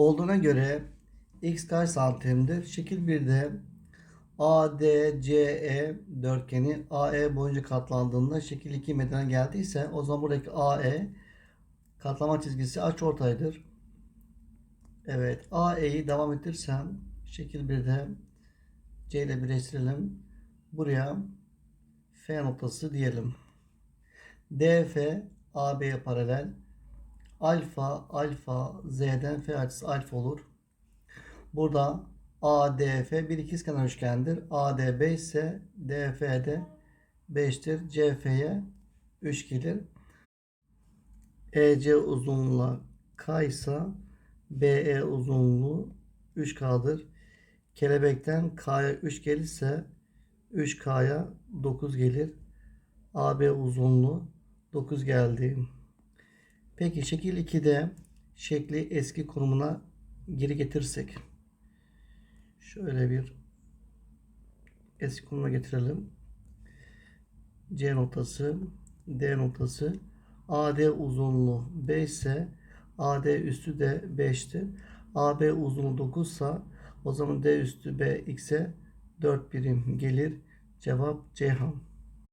olduğuna göre x kaç santimdir? Şekil 1'de ADCE dörtgeni AE boyunca katlandığında şekil 2 metreden geldiyse o zaman buradaki AE katlama çizgisi açıortaydır. Evet AE'yi devam ettirsem şekil 1'de C ile birleştirelim. Buraya F noktası diyelim. DF AB'ye paralel. Alfa alfa Z'den F açısı alfa olur. Burada ADF bir ikizkenar üçgendir. AD 5 ise DF de 5'tir. CF'ye 3 gelir. EC uzunluğu K ise BE uzunluğu 3K'dır. Kelebekten K'ya 3 gelirse 3K'ya 9 gelir. AB uzunluğu 9 geldi. Peki şekil 2'de şekli eski konumuna geri getirsek. Şöyle bir eski konuma getirelim. C noktası, D noktası, AD uzunluğu 5 ise AD üstü de 5'tir. AB uzunluğu 9 ise o zaman D üstü B x'e 4 birim gelir. Cevap Ceyhan.